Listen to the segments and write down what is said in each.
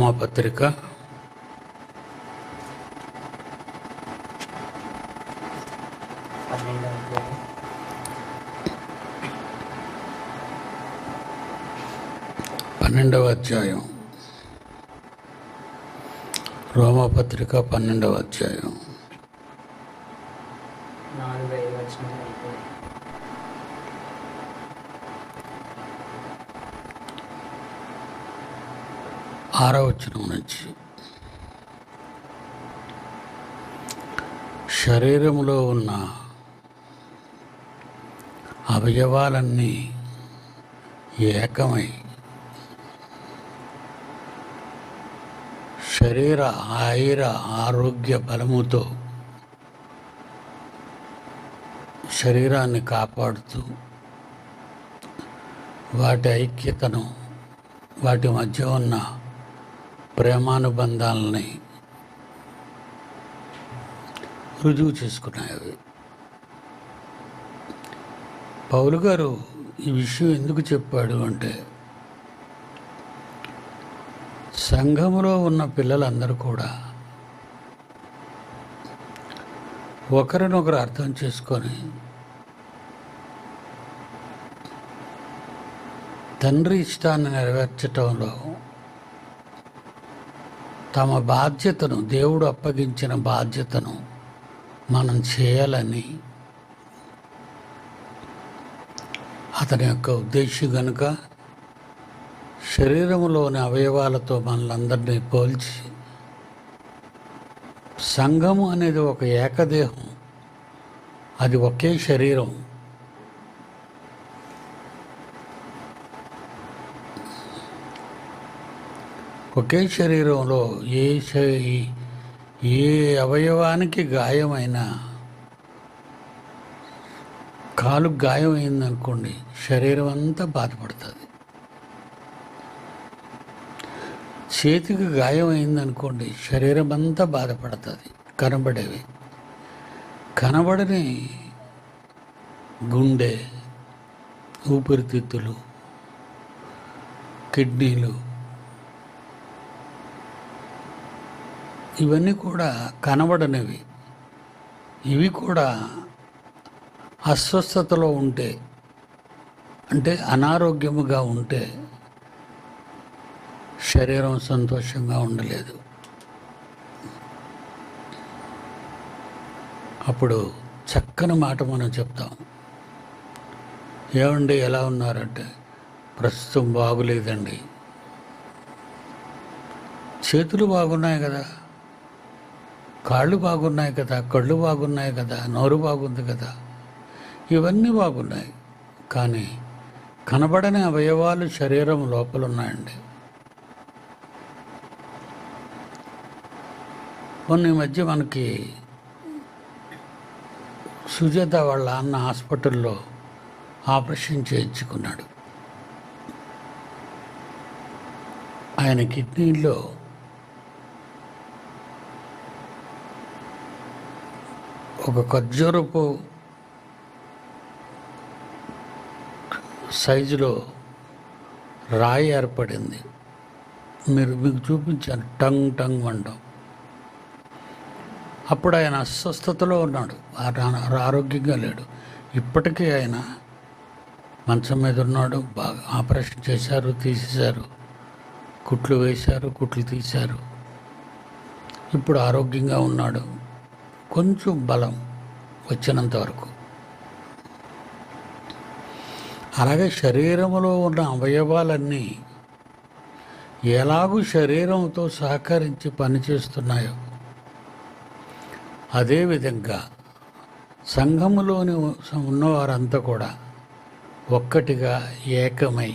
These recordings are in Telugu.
రోమాపత్రిక పన్నెండవ అధ్యాయం. రోమా పత్రిక పన్నెండవ అధ్యాయం. ఆరో వచనం నుంచి. శరీరంలో ఉన్న అవయవాలన్నీ ఏకమై శరీర ఆయుర ఆరోగ్య బలముతో శరీరాన్ని కాపాడుతూ వాటి ఐక్యతను వాటి మధ్య ఉన్న ప్రేమానుబంధాలని రుజువు చేసుకున్నాయి అవి. పౌలు గారు ఈ విషయం ఎందుకు చెప్పాడు అంటే సంఘంలో ఉన్న పిల్లలందరూ కూడా ఒకరినొకరు అర్థం చేసుకొని తండ్రి ఇష్టాన్ని నెరవేర్చటంలో తమ బాధ్యతను దేవుడు అప్పగించిన బాధ్యతను మనం చేయాలని అతని యొక్క ఉద్దేశం గనుక శరీరంలోని అవయవాలతో మనలందరినీ పోల్చి సంఘము అనేది ఒక ఏకదేహం. అది ఒకే శరీరం. ఒకే శరీరంలో ఏ శ- ఏ అవయవానికి గాయమైనా కాలు గాయం అయిందనుకోండి శరీరం అంతా బాధపడుతుంది. చేతికి గాయం అయిందనుకోండి శరీరం అంతా బాధపడుతుంది కనబడేవి. కనబడని గుండె ఊపిరితిత్తులు కిడ్నీలు ఇవన్నీ కూడా కనబడనివి. ఇవి కూడా అస్వస్థతలో ఉంటే అంటే అనారోగ్యముగా ఉంటే శరీరం సంతోషంగా ఉండలేదు. అప్పుడు చక్కని మాట మనం చెప్తాం. ఏమండి ఎలా ఉన్నారంటే ప్రస్తుతం బాగులేదండి. చేతులు బాగున్నాయి కదా. కాళ్ళు బాగున్నాయి కదా కళ్ళు బాగున్నాయి కదా నోరు బాగుంది కదా ఇవన్నీ బాగున్నాయి. కానీ కనబడని అవయవాలు శరీరం లోపల ఉన్నాయండి మొన్న ఈ మధ్య మనకి సుజాత వాళ్ళ అన్న హాస్పిటల్లో ఆపరేషన్ చేయించుకున్నాడు. ఆయన కిడ్నీలో ఒక ఖర్జూరపు సైజులో రాయి ఏర్పడింది. మీరు మీకు చూపించాను. టంగ్ టంగ్ వండం. అప్పుడు ఆయన అస్వస్థతలో ఉన్నాడు. ఆరోగ్యంగా లేడు. ఇప్పటికీ ఆయన మంచం మీద ఉన్నాడు. బాగా ఆపరేషన్ చేశారు తీసేశారు. కుట్లు వేశారు కుట్లు తీశారు. ఇప్పుడు ఆరోగ్యంగా ఉన్నాడు. కొంచెం బలం వచ్చినంత వరకు. అలాగే శరీరంలో ఉన్న అవయవాలన్నీ ఎలాగూ శరీరంతో సహకరించి పనిచేస్తున్నాయో అదేవిధంగా సంఘములోని ఉన్నవారంతా కూడా ఒక్కటిగా ఏకమై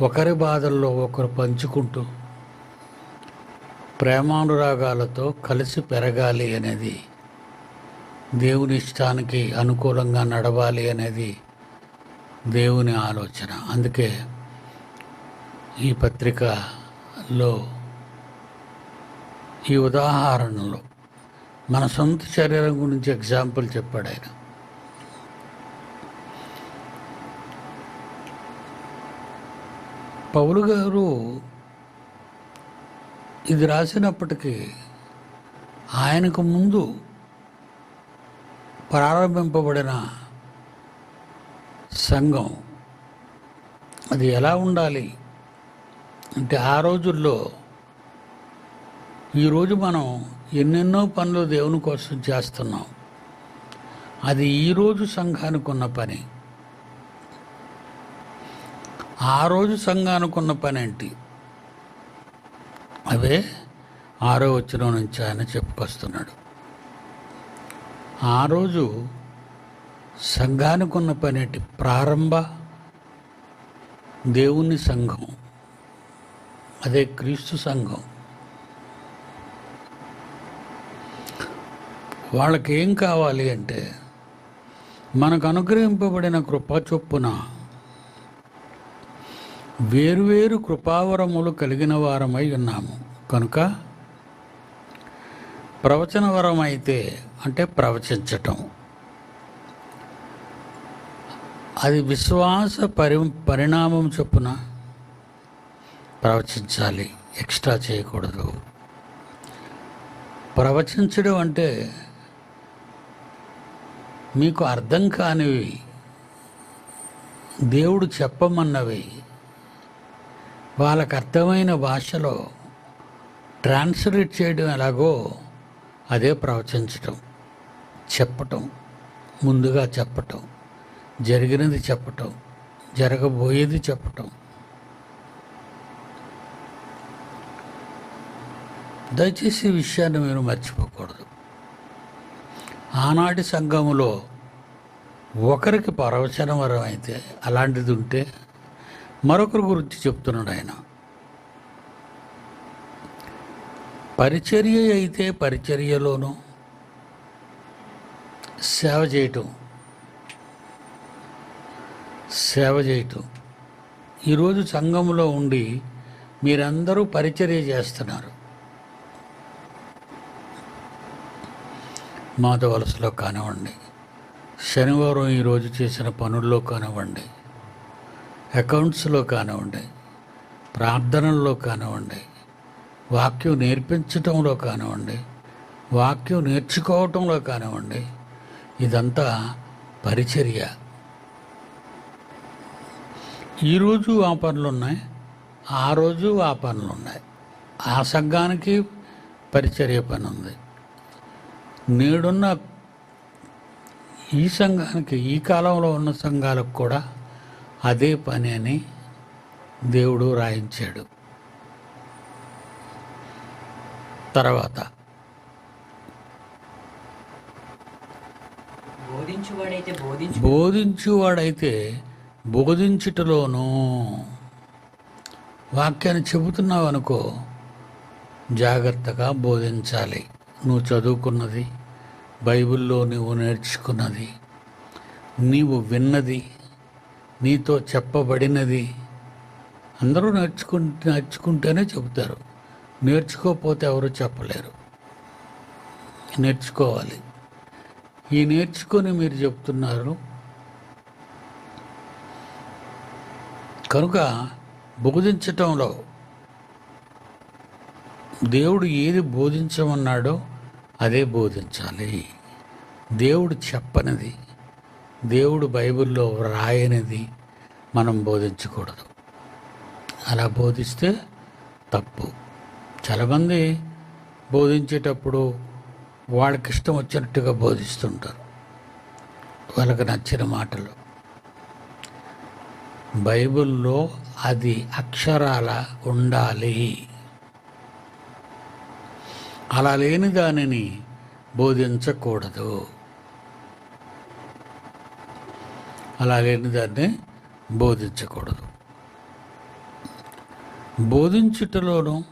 ఒకరి బాధల్లో ఒకరు పంచుకుంటూ ప్రేమానురాగాలతో కలిసి పెరగాలి అనేది దేవుని ఇష్టానికి అనుకూలంగా నడవాలి అనేది దేవుని ఆలోచన. అందుకే ఈ పత్రికలో ఈ ఉదాహరణలో మన సొంత శరీరం గురించి ఎగ్జాంపుల్ చెప్పాడు ఆయన. పౌలు గారు ఇది రాసినప్పటికీ ఆయనకు ముందు ప్రారంభింపబడిన సంఘం అది ఎలా ఉండాలి? అంటే ఆ రోజుల్లో ఈరోజు మనం ఎన్నెన్నో పనులు దేవుని కోసం చేస్తున్నాం. అది ఈరోజు సంఘానికి ఉన్న పని. ఆ రోజు సంఘానికి ఉన్న పని ఏంటి అవే ఆరో వచ్చిన నుంచి ఆయన చెప్పుకొస్తున్నాడు. ఆ రోజు సంఘానికి ఉన్న పనేటి ప్రారంభ దేవుని సంఘం. అదే క్రీస్తు సంఘం. వాళ్ళకి ఏం కావాలి అంటే మనకు అనుగ్రహింపబడిన కృప చొప్పున వేరువేరు కృపావరములు కలిగిన వారమై ఉన్నాము. కనుక ప్రవచన వరం అయితే అంటే ప్రవచించటం. అది విశ్వాస పరి పరిణామం చొప్పున ప్రవచించాలి. ఎక్స్ట్రా చేయకూడదు. ప్రవచించడం అంటే మీకు అర్థం కానివి దేవుడు చెప్పమన్నవి వాళ్ళకు అర్థమైన భాషలో ట్రాన్స్లేట్ చేయడం ఎలాగో అదే ప్రవచించటం చెప్పటం ముందుగా చెప్పటం జరిగినది చెప్పటం జరగబోయేది చెప్పటం. దయచేసి ఈ విషయాన్ని మీరు మర్చిపోకూడదు. ఆనాటి సంఘములో ఒకరికి ప్రవచన వరం అయితే అలాంటిది ఉంటే మరొకరి గురించి చెప్తున్నాడు ఆయన. పరిచర్య అయితే పరిచర్యలోనూ సేవ చేయటం. సేవ చేయటం. ఈరోజు సంఘంలో ఉండి మీరందరూ పరిచర్య చేస్తున్నారు. మాత వలసలో కానివ్వండి శనివారం ఈరోజు చేసిన పనుల్లో కానివ్వండి అకౌంట్స్లో కానివ్వండి ప్రార్థనల్లో కానివ్వండి వాక్యం నేర్పించటంలో కానివ్వండి వాక్యం నేర్చుకోవటంలో కానివ్వండి ఇదంతా పరిచర్య. ఈరోజు ఆ పనులు ఉన్నాయి ఆ రోజు ఆ పనులు ఉన్నాయి ఆ సంఘానికి పరిచర్య పని ఉంది నేడున్న ఈ సంఘానికి ఈ కాలంలో ఉన్న సంఘాలకు కూడా అదే పని అని దేవుడు రాయించాడు. తర్వాత బోధించువాడైతే బోధించు బోధించువాడైతే బోధించుటలోనూ వాక్యాన్ని చెబుతున్నావు అనుకో జాగ్రత్తగా బోధించాలి. నువ్వు చదువుకున్నది బైబిల్లో నువ్వు నేర్చుకున్నది నీవు విన్నది నీతో చెప్పబడినది. అందరూ నేర్చుకు నేర్చుకుంటేనే చెబుతారు. నేర్చుకోకపోతే ఎవరు చెప్పలేరు. నేర్చుకోవాలి. ఈ నేర్చుకొని మీరు చెప్తున్నారు. కనుక బోధించటంలో దేవుడు ఏది బోధించమన్నాడో అదే బోధించాలి. దేవుడు చెప్పనిది. దేవుడు బైబిల్లో వ్రాయనిది మనం బోధించకూడదు. అలా బోధిస్తే తప్పు. చాలామంది బోధించేటప్పుడు వాళ్ళకి ఇష్టం వచ్చినట్టుగా బోధిస్తుంటారు. వాళ్ళకి నచ్చిన మాటలు. బైబిల్లో అది అక్షరాల ఉండాలి. అలా లేని దానిని బోధించకూడదు. అలా లేని దాన్ని బోధించకూడదు. బోధించుటలోనూ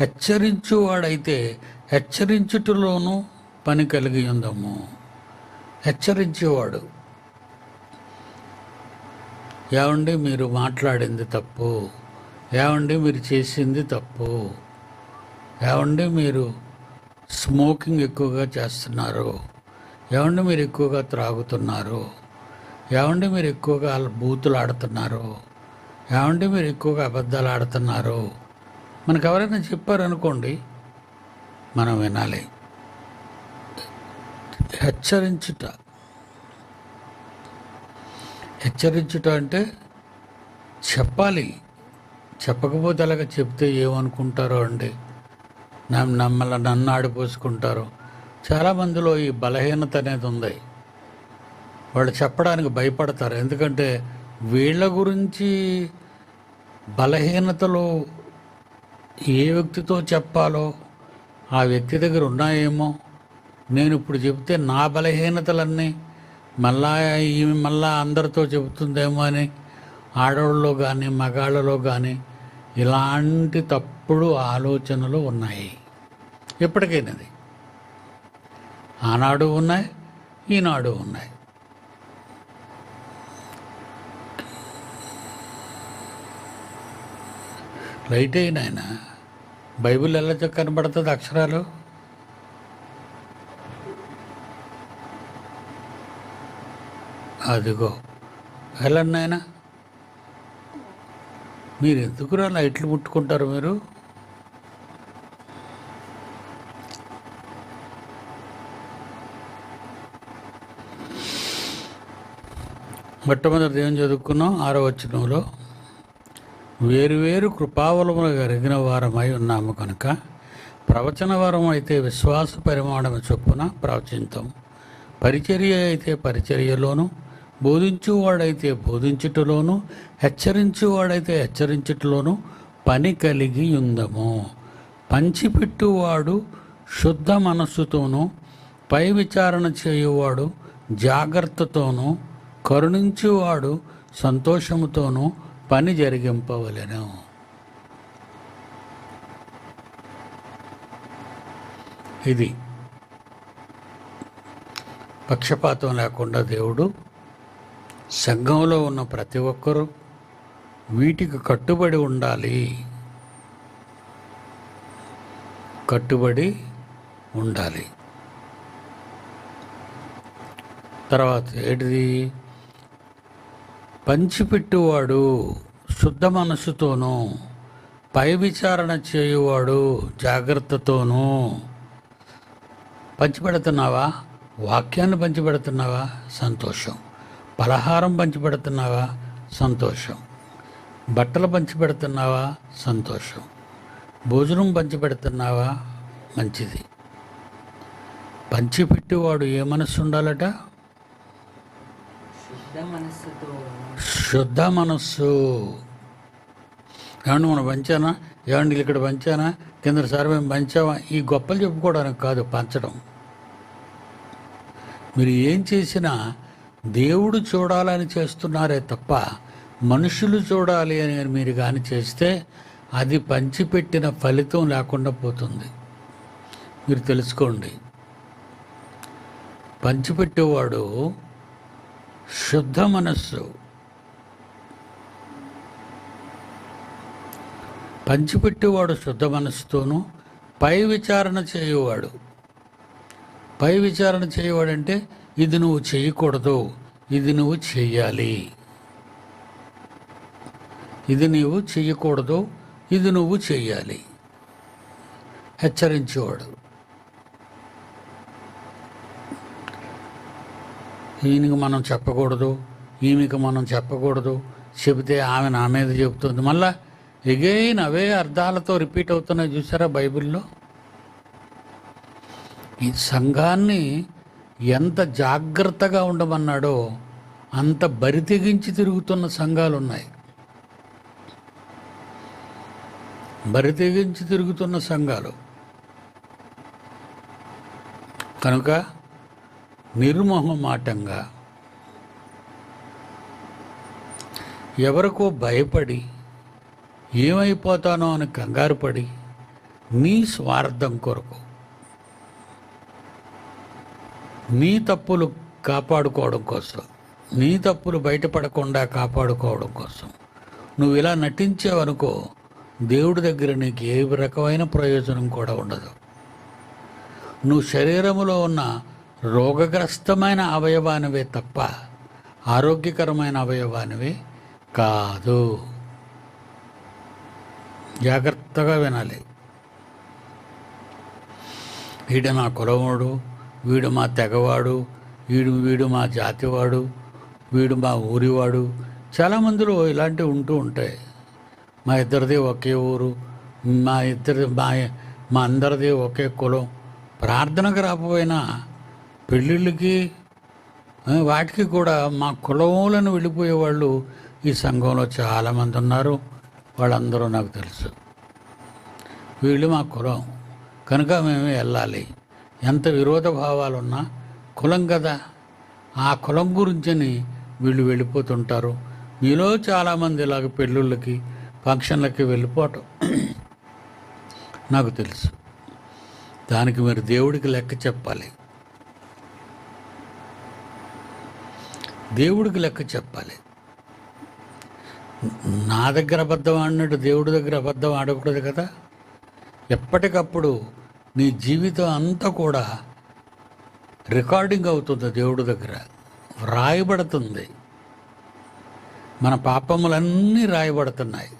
హెచ్చరించువాడైతే హెచ్చరించుటలోనూ పని కలిగి ఉందము. హెచ్చరించేవాడు. ఏమండి మీరు మాట్లాడింది తప్పు? ఏమండి మీరు చేసింది తప్పు? ఏమండి మీరు స్మోకింగ్ ఎక్కువగా చేస్తున్నారు? ఏమండి మీరు ఎక్కువగా త్రాగుతున్నారు? ఏమండి మీరు ఎక్కువగా బూతులు ఆడుతున్నారు? ఏమండి మీరు ఎక్కువగా అబద్ధాలు ఆడుతున్నారు? మనకు ఎవరైనా చెప్పారనుకోండి మనం వినాలి. హెచ్చరించుట. హెచ్చరించుట అంటే చెప్పాలి. చెప్పకపోతే అలాగ చెప్తే ఏమనుకుంటారో అండి? నమ్మల నన్ను ఆడిపోసుకుంటారు. చాలామందిలో ఈ బలహీనత అనేది ఉంది. వాళ్ళు చెప్పడానికి భయపడతారు. ఎందుకంటే వీళ్ళ గురించి బలహీనతలు ఏ వ్యక్తితో చెప్పాలో ఆ వ్యక్తి దగ్గర ఉన్నాయేమో. నేను ఇప్పుడు చెబితే నా బలహీనతలన్నీ మళ్ళా ఈమె మళ్ళా అందరితో చెబుతుందేమో అని ఆడవాళ్ళలో కానీ మగాళ్ళలో కానీ ఇలాంటి తప్పుడు ఆలోచనలు ఉన్నాయి. ఎప్పటికైనది. ఆనాడు ఉన్నాయి ఈనాడు ఉన్నాయి. లైట్ అయిన ఆయన బైబిల్ ఎలా కనబడుతుంది అక్షరాలు? అదిగో ఎలా ఆయన మీరు ఎందుకురా లైట్లు ముట్టుకుంటారు మీరు? మొట్టమొదటి ఏం చదువుకున్నాం ఆరో వచ్చినంలో వేరువేరు కృపావలములు కలిగిన వారమై ఉన్నాము కనుక ప్రవచన వరం అయితే విశ్వాస పరిమాణము చొప్పున ప్రవచింతాం. పరిచర్య అయితే పరిచర్యలోను బోధించువాడైతే బోధించుటలోను హెచ్చరించువాడైతే హెచ్చరించుటలోను పని కలిగి ఉందము. పంచిపెట్టువాడు శుద్ధ మనస్సుతోనూ పై విచారణ చేయువాడు జాగ్రత్తతోనూ కరుణించువాడు సంతోషముతోనూ పని జరిగింపవలెను. ఇది పక్షపాతం లేకుండా దేవుడు సంఘంలో ఉన్న ప్రతి ఒక్కరూ వీటికి కట్టుబడి ఉండాలి. కట్టుబడి ఉండాలి. తర్వాత ఏంటిది? పంచిపెట్టువాడు శుద్ధ మనసుతోనూ పై విచారణ చేయువాడు జాగ్రత్తతోనూ. పంచిపెడుతున్నావా? వాక్యాన్ని పంచిపెడుతున్నావా? సంతోషం. పలహారం పంచిపెడుతున్నావా? సంతోషం. బట్టలు పంచిపెడుతున్నావా? సంతోషం. భోజనం పంచిపెడుతున్నావా? మంచిది. పంచిపెట్టేవాడు ఏ మనస్సు ఉండాలట శుద్ధ మనస్సుతో శుద్ధ మనస్సు. ఏమండి మనం పంచానా ఏమండి ఇక్కడ పంచానా కిందసారి మేము పంచామా ఈ గొప్పలు చెప్పుకోవడానికి కాదు పంచడం. మీరు ఏం చేసినా దేవుడు చూడాలని చేస్తున్నారే తప్ప మనుషులు చూడాలి అని మీరు కానీ చేస్తే అది పంచిపెట్టిన ఫలితం లేకుండా పోతుంది. మీరు తెలుసుకోండి. పంచిపెట్టేవాడు శుద్ధ మనస్సు. పంచిపెట్టేవాడు శుద్ధ మనస్సుతోనూ పై విచారణ చేయవాడు. పై విచారణ చేయవాడంటే ఇది నువ్వు చేయకూడదు. ఇది నువ్వు చేయాలి ఇది నీవు చేయకూడదు ఇది నువ్వు చేయాలి హెచ్చరించేవాడు. ఈయనకి మనం చెప్పకూడదు. ఈమెకి మనం చెప్పకూడదు. చెబితే ఆమె నా మీద చెబుతుంది. మళ్ళా ఎగైన్ అవే అర్థాలతో రిపీట్ అవుతున్నాయి చూసారా బైబిల్లో? ఈ సంఘాన్ని ఎంత జాగ్రత్తగా ఉండమన్నాడో అంత బరి తెగించి తిరుగుతున్న సంఘాలు ఉన్నాయి బరి తెగించి తిరుగుతున్న సంఘాలు. కనుక నిర్మోహమాటంగా ఎవరికో భయపడి ఏమైపోతానో అని కంగారు పడి నీ స్వార్థం కొరకు నీ తప్పులు కాపాడుకోవడం కోసం నీ తప్పులు బయటపడకుండా కాపాడుకోవడం కోసం నువ్వు ఇలా నటించావనుకో దేవుడి దగ్గర నీకు ఏ రకమైన ప్రయోజనం కూడా ఉండదు. నువ్వు శరీరములో ఉన్న రోగగ్రస్తమైన అవయవానివే తప్ప ఆరోగ్యకరమైన అవయవానివే కాదు. జాగ్రత్తగా వినాలి. వీడు నా కులవాడు వీడు మా తెగవాడు వీడు వీడు మా జాతివాడు వీడు మా ఊరివాడు. చాలామందిలో ఇలాంటివి ఉంటూ ఉంటాయి. మా ఇద్దరిది ఒకే ఊరు మా ఇద్దరి మా మా అందరిది ఒకే కులం. ప్రార్థనకు రాకపోయినా పెళ్ళిళ్ళకి వాటికి కూడా మా కులములను వెళ్ళిపోయే వాళ్ళు ఈ సంఘంలో చాలామంది ఉన్నారు. వాళ్ళందరూ నాకు తెలుసు. వీళ్ళు మా కులం. కనుక మేము వెళ్ళాలి. ఎంత విరోధ భావాలు ఉన్నా కులం కదా. ఆ కులం గురించని వీళ్ళు వెళ్ళిపోతుంటారు. మీలో చాలామంది ఇలాగ పెళ్ళిళ్ళకి ఫంక్షన్లకి వెళ్ళిపోవటం నాకు తెలుసు. దానికి మీరు దేవుడికి లెక్క చెప్పాలి. దేవుడికి లెక్క చెప్పాలి. నా దగ్గర అబద్ధం ఆడినట్టు దేవుడి దగ్గర అబద్ధం ఆడకూడదు కదా? ఎప్పటికప్పుడు నీ జీవితం అంతా కూడా రికార్డింగ్ అవుతుంది దేవుడి దగ్గర. వ్రాయబడుతుంది. మన పాపములన్నీ రాయబడుతున్నాయి.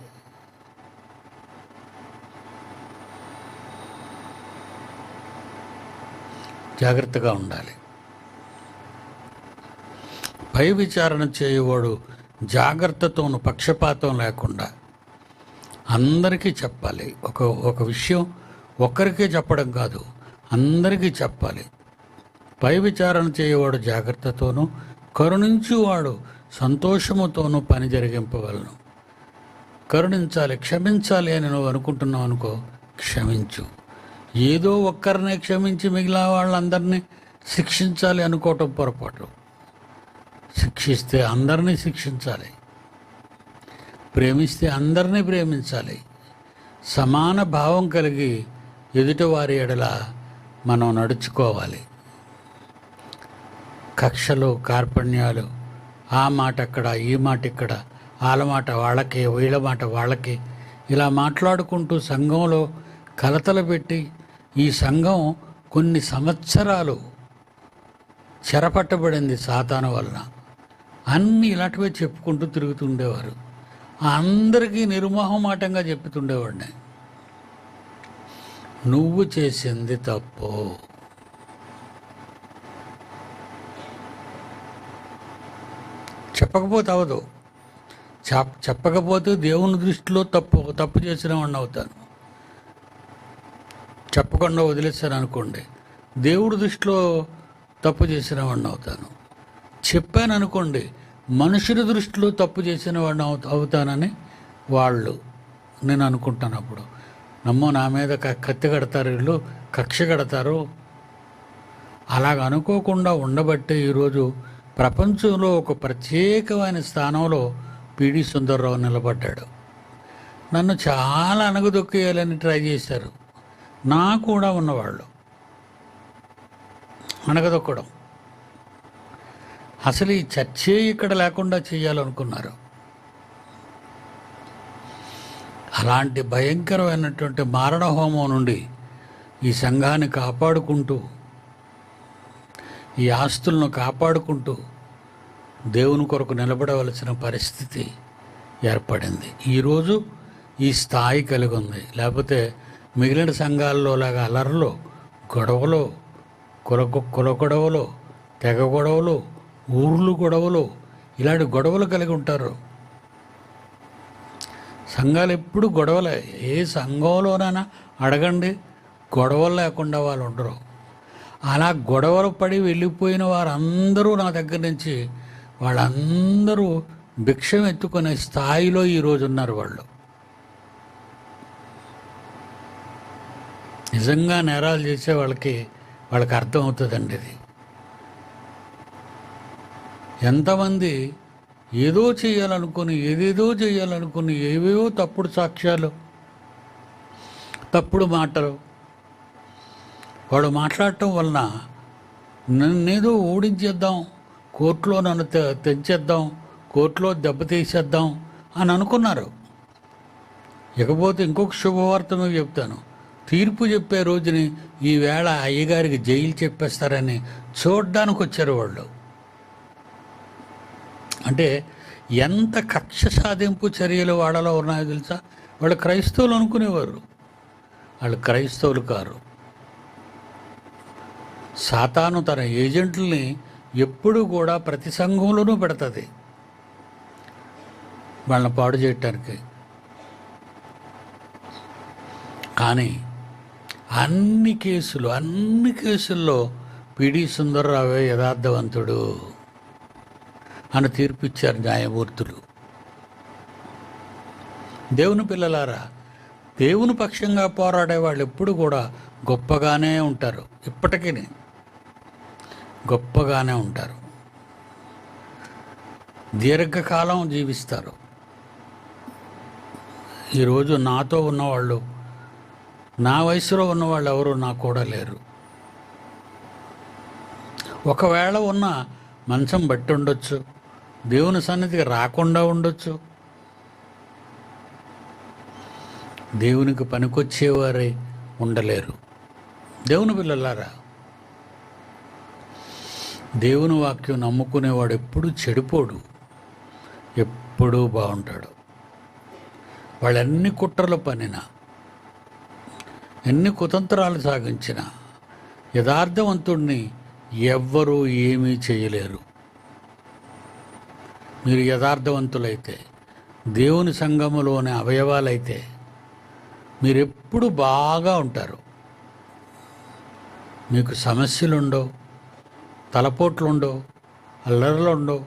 జాగ్రత్తగా ఉండాలి. పై విచారణ చేయవాడు జాగ్రత్తతోను పక్షపాతం లేకుండా అందరికీ చెప్పాలి. ఒక ఒక విషయం ఒక్కరికే చెప్పడం కాదు అందరికీ చెప్పాలి. పై విచారణ చేయవాడు జాగ్రత్తతోనూ కరుణించువాడు సంతోషముతోనూ పని జరిగింపవలను. కరుణించాలి క్షమించాలి అని నువ్వు అనుకుంటున్నావు అనుకో క్షమించు. ఏదో ఒక్కరినే క్షమించి మిగిలిన వాళ్ళందరినీ శిక్షించాలి అనుకోవటం పొరపాటు. శిక్షిస్తే అందరినీ శిక్షించాలి. ప్రేమిస్తే అందరినీ ప్రేమించాలి. సమాన భావం కలిగి ఎదుటివారి ఎడల మనం నడుచుకోవాలి. కక్షలు కార్పణ్యాలు ఆ మాట అక్కడ ఈ మాట ఇక్కడ వాళ్ళ మాట వాళ్ళకి వీళ్ళ మాట వాళ్ళకి ఇలా మాట్లాడుకుంటూ సంఘంలో కలతలు పెట్టి ఈ సంఘం కొన్ని సంవత్సరాలు చెరపట్టబడింది సాతాను వలన. అన్నీ ఇలాంటివే చెప్పుకుంటూ తిరుగుతుండేవారు. అందరికీ నిర్మోహమాటంగా చెప్పుతుండేవాడిని నువ్వు చేసింది తప్పు? చెప్పకపోతే అవదు చెప్పకపోతే దేవుని దృష్టిలో తప్పు తప్పు చేసిన వాడిని అవుతాను. చెప్పకుండా వదిలేస్తాను అనుకోండి దేవుడి దృష్టిలో తప్పు చేసిన వాడిని అవుతాను. చెప్పాను అనుకోండి మనుషుల దృష్టిలో తప్పు చేసిన వాడిని అవు అవుతానని వాళ్ళు నేను అనుకుంటాను అప్పుడు. నమ్మో నా మీద క- కత్తి కడతారు వీళ్ళు కక్ష కడతారు. అలాగ అనుకోకుండా ఉండబట్టే ఈరోజు ప్రపంచంలో ఒక ప్రత్యేకమైన స్థానంలో పిడి సుందర్రావు నిలబడ్డాడు. నన్ను చాలా అణగదొక్కేయాలని ట్రై చేశారు. నా కూడా ఉన్నవాళ్ళు. అణగదొక్కడం. అసలు ఈ చర్చే ఇక్కడ లేకుండా చేయాలనుకున్నారు. అలాంటి భయంకరమైనటువంటి మారణ హోమం నుండి ఈ సంఘాన్ని కాపాడుకుంటూ ఈ ఆస్తులను కాపాడుకుంటూ దేవుని కొరకు నిలబడవలసిన పరిస్థితి ఏర్పడింది. ఈరోజు ఈ స్థాయి కలిగి ఉంది లేకపోతే మిగిలిన సంఘాల్లో లాగా అలర్లు గొడవలో కుల కుల గొడవలు తెగ గొడవలు ఊర్లు గొడవలు ఇలాంటి గొడవలు కలిగి ఉంటారు. సంఘాలు ఎప్పుడు గొడవలే. ఏ సంఘంలోనైనా అడగండి గొడవలు లేకుండా వాళ్ళు ఉండరు. అలా గొడవలు పడి వెళ్ళిపోయిన వారందరూ నా దగ్గర నుంచి వాళ్ళందరూ భిక్షం ఎత్తుకునే స్థాయిలో ఈరోజు ఉన్నారు వాళ్ళు. నిజంగా నేరాలు చేసే వాళ్ళకి వాళ్ళకి అర్థమవుతుందండి ఇది. ఎంతమంది ఏదో చేయాలనుకుని ఏదేదో చేయాలనుకుని ఏవేవో తప్పుడు సాక్ష్యాలు తప్పుడు మాటలు వాడు మాట్లాడటం వలన నన్నేదో ఓడించేద్దాం కోర్టులో నన్ను తె- తెంచేద్దాం కోర్టులో దెబ్బతీసేద్దాం అని అనుకున్నారు. ఇకపోతే ఇంకొక శుభవార్త మీకు చెప్తాను. తీర్పు చెప్పే రోజుని ఈవేళ అయ్యగారికి జైలు చెప్పేస్తారని చూడ్డానికి వచ్చారు వాళ్ళు. అంటే ఎంత కక్ష సాధింపు చర్యలు వాళ్ళలో ఉన్నాయో తెలుసా? వాళ్ళు క్రైస్తవులు అనుకునేవారు. వాళ్ళు క్రైస్తవులు కారు. సాతాను తన ఏజెంట్లని ఎప్పుడూ కూడా ప్రతి సంఘంలోనూ పెడుతుంది. వాళ్ళని పాడు చేయటానికి. కానీ అన్ని కేసులు అన్ని కేసుల్లో పిడి సుందర్రావే యథార్థవంతుడు. అని తీర్పిచ్చారు న్యాయమూర్తులు. దేవుని పిల్లలారా దేవుని పక్షంగా పోరాడే వాళ్ళు ఎప్పుడు కూడా గొప్పగానే ఉంటారు. ఇప్పటికీ గొప్పగానే ఉంటారు. దీర్ఘకాలం జీవిస్తారు. ఈరోజు నాతో ఉన్నవాళ్ళు నా వయసులో ఉన్నవాళ్ళు ఎవరు నాకు కూడా లేరు. ఒకవేళ ఉన్న మంచం బట్టి ఉండొచ్చు. దేవుని సన్నిధికి రాకుండా ఉండొచ్చు. దేవునికి పనికొచ్చేవారే ఉండలేరు. దేవుని పిల్లలారా దేవుని వాక్యం నమ్ముకునేవాడు ఎప్పుడు చెడిపోడు ఎప్పుడూ బాగుంటాడు. వాళ్ళన్ని కుట్రలు పనినా ఎన్ని కుతంత్రాలు సాగించిన యథార్థవంతుణ్ణి ఎవ్వరూ ఏమీ చేయలేరు. మీరు యథార్థవంతులైతే దేవుని సంఘములోని అవయవాలైతే మీరెప్పుడు బాగా ఉంటారు. మీకు సమస్యలు ఉండవు తలపోట్లు ఉండవు అల్లర్లు ఉండవు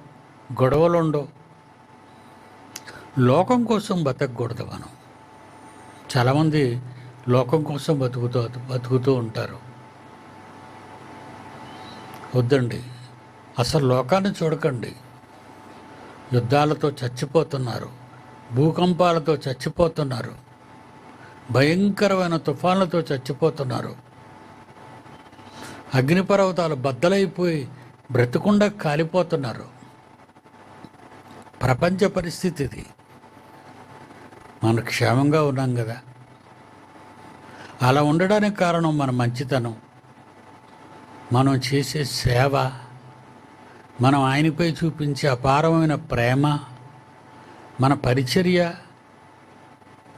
గొడవలు ఉండవు లోకం కోసం బతకూడదు మనం. చాలామంది లోకం కోసం బతుకుతూ బతుకుతూ ఉంటారు. వద్దండి. అసలు లోకాన్ని చూడకండి. యుద్ధాలతో చచ్చిపోతున్నారు భూకంపాలతో చచ్చిపోతున్నారు భయంకరమైన తుఫాన్లతో చచ్చిపోతున్నారు. అగ్నిపర్వతాలు బద్దలైపోయి బ్రతకుండా కాలిపోతున్నారు. ప్రపంచ పరిస్థితి ఇది మనం క్షేమంగా ఉన్నాం కదా. అలా ఉండడానికి కారణం మన మంచితనం. మనం చేసే సేవ మనం ఆయనపై చూపించే అపారమైన ప్రేమ మన పరిచర్య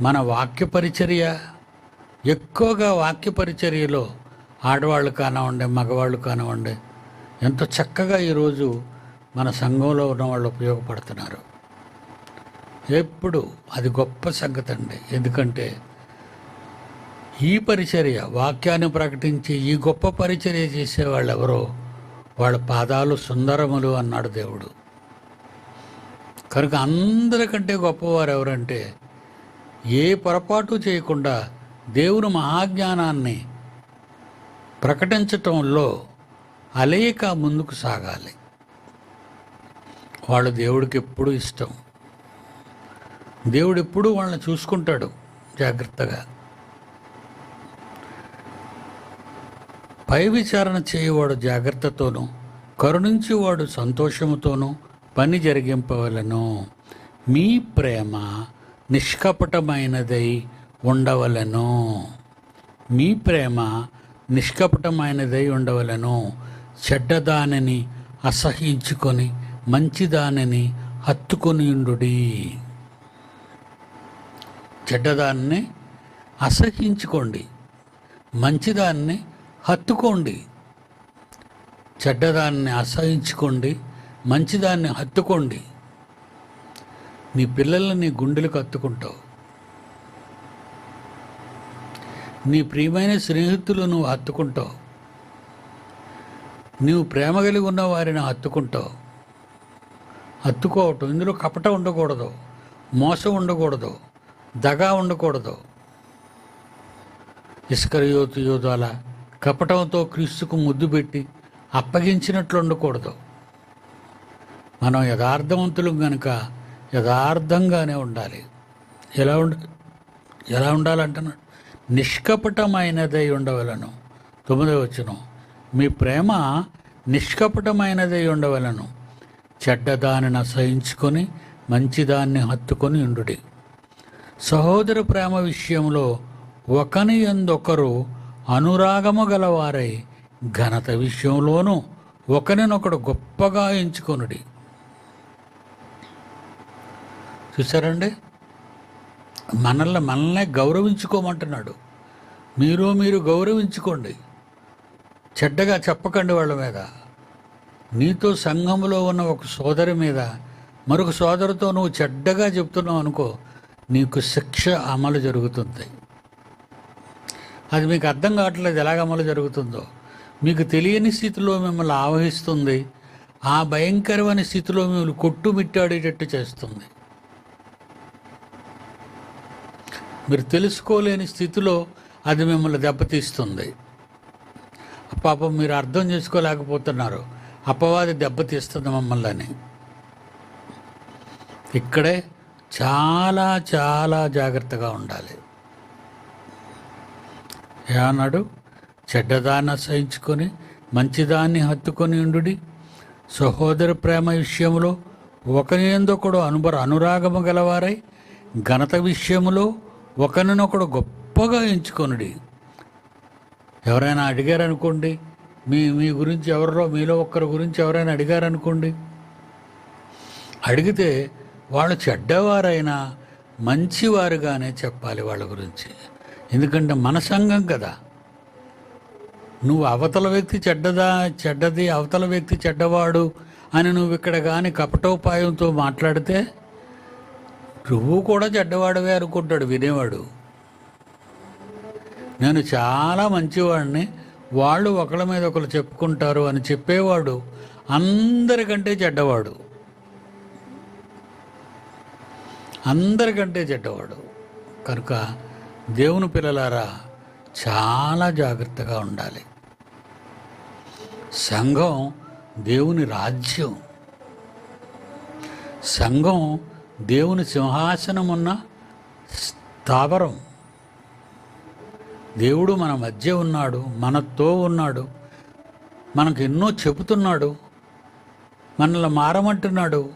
మన వాక్య పరిచర్య ఎక్కువగా వాక్య పరిచర్యలో ఆడవాళ్ళు కానివ్వండి మగవాళ్ళు కానివ్వండి ఎంతో చక్కగా ఈరోజు మన సంఘంలో ఉన్న వాళ్ళు ఉపయోగపడుతున్నారు. ఎప్పుడు అది గొప్ప సంగతి అండి. ఎందుకంటే ఈ పరిచర్య వాక్యాన్ని ప్రకటించి ఈ గొప్ప పరిచర్య చేసేవాళ్ళు ఎవరో వాళ్ళ పాదాలు సుందరములు అన్నాడు దేవుడు. కనుక అందరికంటే గొప్పవారు ఎవరంటే ఏ పొరపాటు చేయకుండా దేవుని మహాజ్ఞానాన్ని ప్రకటించటంలో అలేక ముందుకు సాగాలి. వాళ్ళు దేవుడికి ఎప్పుడూ ఇష్టం. దేవుడు ఎప్పుడూ వాళ్ళని చూసుకుంటాడు జాగ్రత్తగా. పై విచారణ చేయవాడు జాగ్రత్తతోనూ కరుణించేవాడు సంతోషముతోనూ పని జరిగింపవలను. మీ ప్రేమ నిష్కపటమైనదై ఉండవలను. మీ ప్రేమ నిష్కపటమైనదై ఉండవలను. చెడ్డదానిని అసహించుకొని మంచిదానిని హత్తుకొని ఉండుడి. చెడ్డదాన్ని అసహించుకోండి మంచిదాన్ని హత్తుకోండి. చెడ్డదాన్ని అసహించుకోండి మంచిదాన్ని హత్తుకోండి. నీ పిల్లల్ని గుండెలకు హత్తుకుంటావు. నీ ప్రియమైన స్నేహితులు నువ్వు హత్తుకుంటావు. నీవు ప్రేమ కలిగి ఉన్న వారిని హత్తుకుంటావు. హత్తుకోవటం ఇందులో కపట ఉండకూడదు మోసం ఉండకూడదు దగా ఉండకూడదు. ఇస్కరియోతు యోధాల కపటంతో క్రీస్తుకు ముద్దు పెట్టి అప్పగించినట్లు ఉండకూడదు మనం యథార్థవంతులు కనుక యథార్థంగానే ఉండాలి. ఎలా ఉండ ఎలా ఉండాలంటున్నాడు నిష్కపటమైనదై ఉండవలను. తొమ్మిదో వచ్చును మీ ప్రేమ నిష్కపటమైనదై ఉండవలను. చెడ్డదానిని అసహించుకొని మంచిదాన్ని హత్తుకొని ఉండుడి. సహోదర ప్రేమ విషయంలో ఒకని ఎందొకరు అనురాగము గలవారై ఘనత విషయంలోనూ ఒకరినొకడు గొప్పగా ఎంచుకొనుడి. చూసారండి మనల్ని మనల్నే గౌరవించుకోమంటున్నాడు. మీరు మీరు గౌరవించుకోండి. చెడ్డగా చెప్పకండి వాళ్ళ మీద. నీతో సంఘములో ఉన్న ఒక సోదరి మీద మరొక సోదరితో నువ్వు చెడ్డగా చెప్తున్నావు అనుకో నీకు శిక్ష అమలు జరుగుతుంది. అది మీకు అర్థం కావట్లేదు ఎలాగ అమలు జరుగుతుందో. మీకు తెలియని స్థితిలో మిమ్మల్ని ఆవహిస్తుంది. ఆ భయంకరమైన స్థితిలో మిమ్మల్ని కొట్టుమిట్టాడేటట్టు చేస్తుంది. మీరు తెలుసుకోలేని స్థితిలో అది మిమ్మల్ని దెబ్బతీస్తుంది. పాపం మీరు అర్థం చేసుకోలేకపోతున్నారు. అపవాది దెబ్బతీస్తుంది మమ్మల్ని. అని ఇక్కడే చాలా చాలా జాగ్రత్తగా ఉండాలి. ఏమన్నాడు చెడ్డదాన్ని అసహించుకొని మంచిదాన్ని హత్తుకొని ఉండుడి. సహోదర ప్రేమ విషయంలో ఒకరి ఎందుకడు అనుబర అనురాగము గలవారై ఘనత విషయంలో ఒకరినొకడు గొప్పగా ఎంచుకొనుడి. ఎవరైనా అడిగారనుకోండి మీ మీ గురించి ఎవరిలో మీలో ఒక్కరి గురించి ఎవరైనా అడిగారనుకోండి అడిగితే వాళ్ళు చెడ్డవారైనా మంచివారుగానే చెప్పాలి వాళ్ళ గురించి. ఎందుకంటే మన సంఘం కదా. నువ్వు అవతల వ్యక్తి చెడ్డదా చెడ్డది అవతల వ్యక్తి చెడ్డవాడు అని నువ్వు ఇక్కడ కానీ కపటోపాయంతో మాట్లాడితే నువ్వు కూడా చెడ్డవాడవే అనుకుంటాడు వినేవాడు. నేను చాలా మంచివాడిని వాళ్ళు ఒకళ్ళ మీద ఒకరు చెప్పుకుంటారు అని చెప్పేవాడు అందరికంటే చెడ్డవాడు. అందరికంటే చెడ్డవాడు. కనుక దేవుని పిల్లలారా చాలా జాగ్రత్తగా ఉండాలి. సంఘం దేవుని రాజ్యం. సంఘం దేవుని సింహాసనం ఉన్న స్థావరం. దేవుడు మన మధ్య ఉన్నాడు మనతో ఉన్నాడు మనకు ఎన్నో చెబుతున్నాడు మనల్ని మారమంటున్నాడు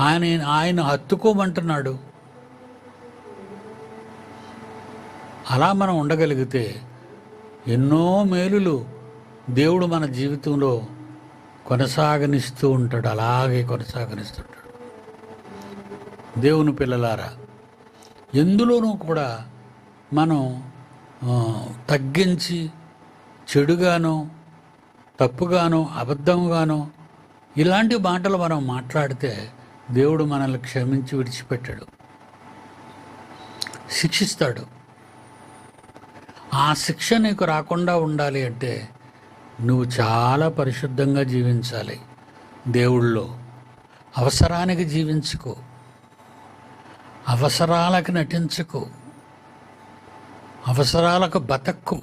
ఆయన ఆయన హత్తుకోమంటున్నాడు అలా మనం ఉండగలిగితే ఎన్నో మేలులు దేవుడు మన జీవితంలో కొనసాగనిస్తూ ఉంటాడు. అలాగే కొనసాగనిస్తుంటాడు. దేవుని పిల్లలారా ఎందులోనూ కూడా మనం తగ్గించి చెడుగానో తప్పుగానో అబద్ధంగానో ఇలాంటి మాటలు మనం మాట్లాడితే దేవుడు మనల్ని క్షమించి విడిచిపెట్టాడు. శిక్షిస్తాడు. ఆ శిక్ష నీకు రాకుండా ఉండాలి అంటే నువ్వు చాలా పరిశుద్ధంగా జీవించాలి. దేవుళ్ళో అవసరానికి జీవించుకో. అవసరాలకు నటించుకో. అవసరాలకు బతక్కు.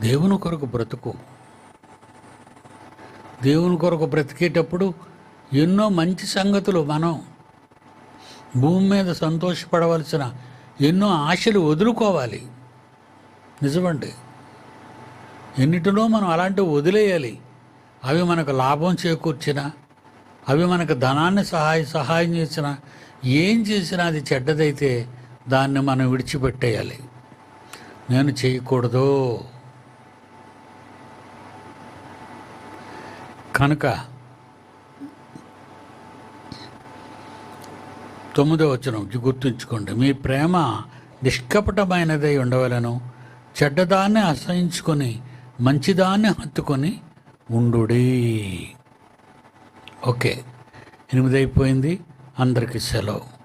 దేవుని కొరకు బ్రతుకు. దేవుని కొరకు బ్రతికేటప్పుడు ఎన్నో మంచి సంగతులు మనం భూమి మీద సంతోషపడవలసిన ఎన్నో ఆశలు వదులుకోవాలి. నిజమండి. ఎన్నిటిలో మనం అలాంటివి వదిలేయాలి. అవి మనకు లాభం చేకూర్చిన అవి మనకు ధనాన్ని సహాయ సహాయం చేసిన ఏం చేసినా అది చెడ్డదైతే దాన్ని మనం విడిచిపెట్టేయాలి. నేను చేయకూడదు. కనుక తొమ్మిదో వచ్చిన గుర్తుంచుకోండి. మీ ప్రేమ నిష్కపటమైనదై ఉండవలను. చెడ్డదాన్ని ఆశ్రయించుకొని మంచిదాన్ని హత్తుకొని ఉండుడి. ఓకే ఎనిమిది అయిపోయింది అందరికీ సెలవు.